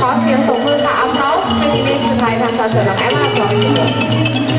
ขอเสียงตบมือค่ะอัพเฮาส์เป็นที่มีสุดท้ายทางชาวชนหลังแอมมาอัพเน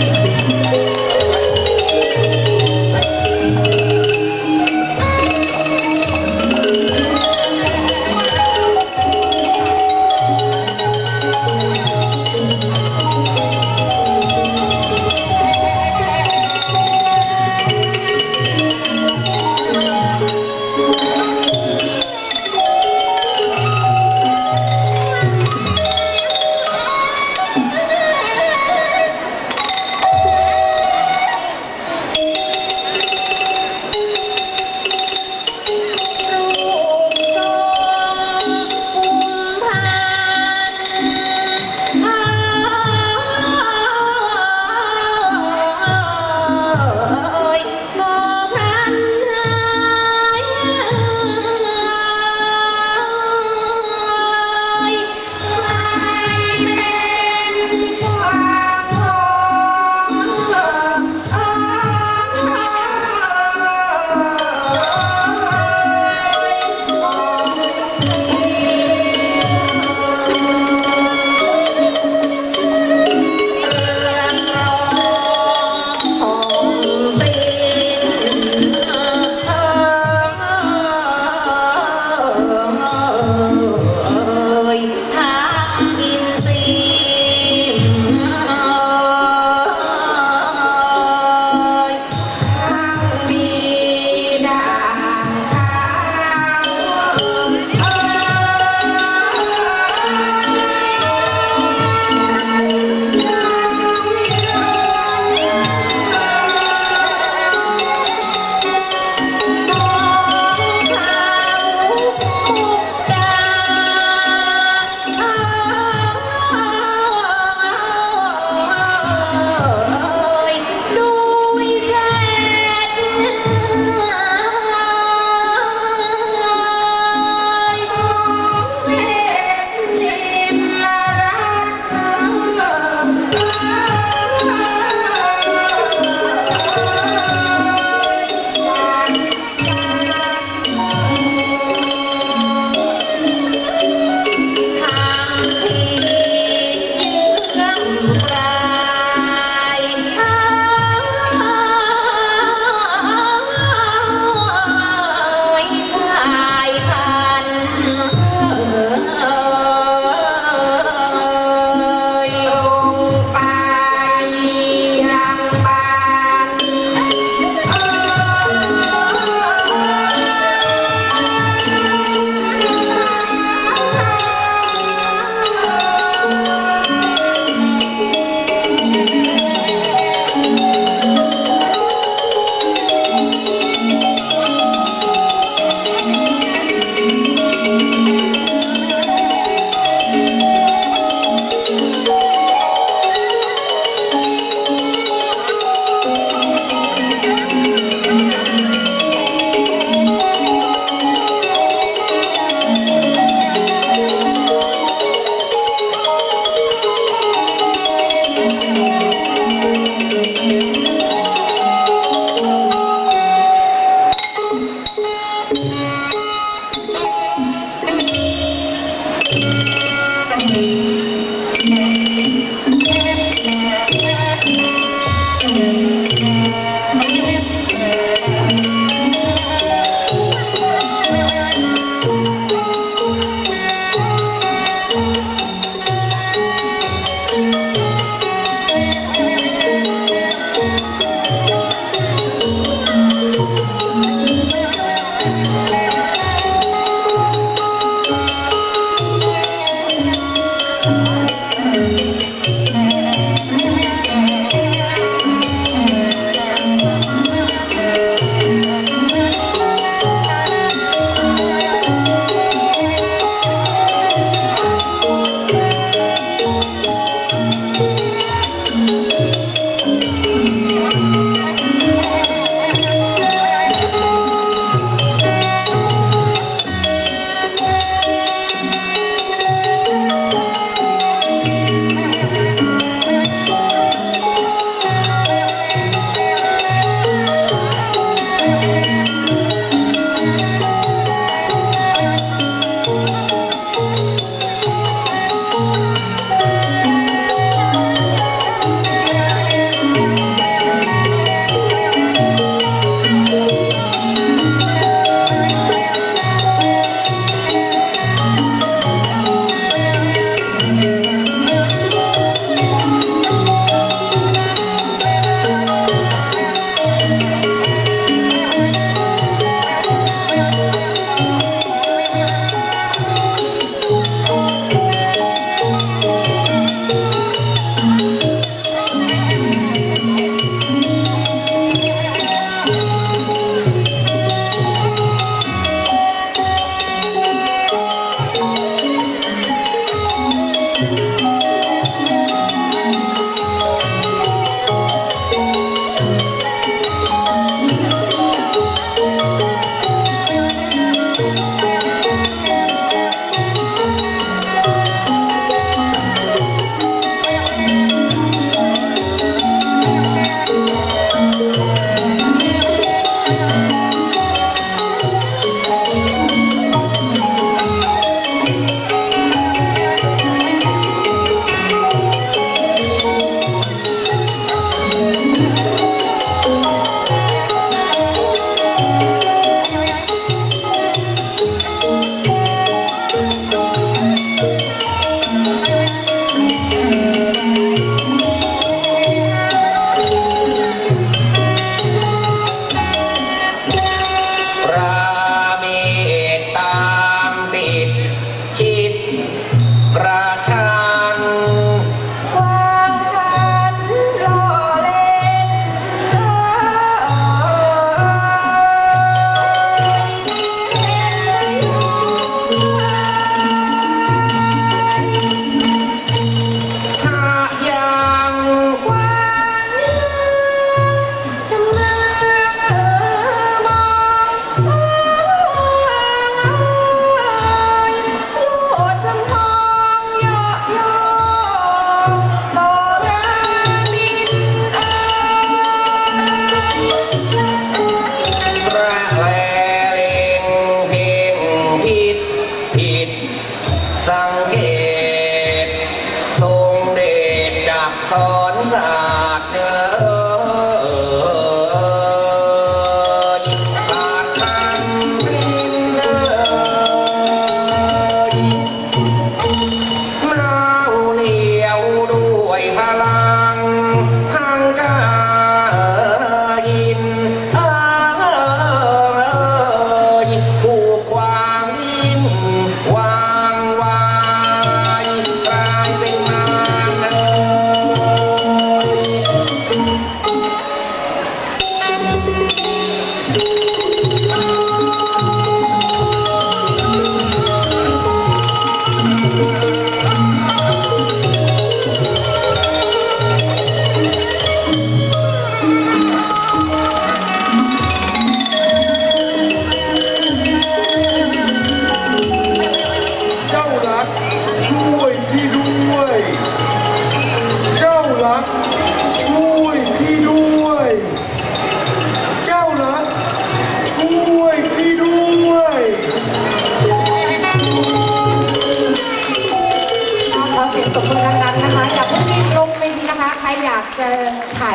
ข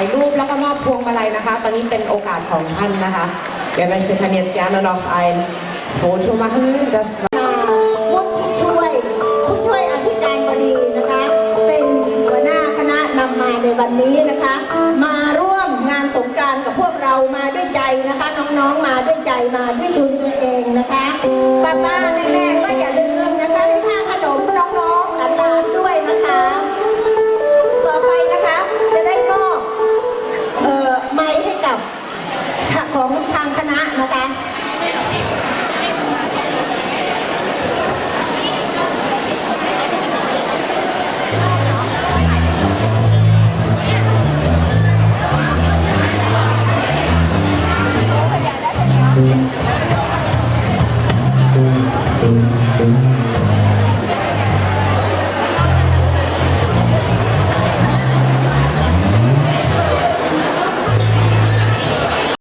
ายรูปแล้วก็มอบพวงมาลัยนะคะ ตอนนี้เป็นโอกาสของท่านนะคะ Wer möchte kann jetzt gerne noch ein Foto machen. Das วุฒิช่วย ผู้ช่วยอธิการบดีนะคะ เป็นหัวหน้าคณะนำมาในวันนี้นะคะ มาร่วมงานสงกรานต์กับพวกเรามาด้วยใจนะคะ น้องๆมาด้วยใจมาด้วยชุนตัวเองนะคะป้าป้าๆแม่ๆก็อย่าลืม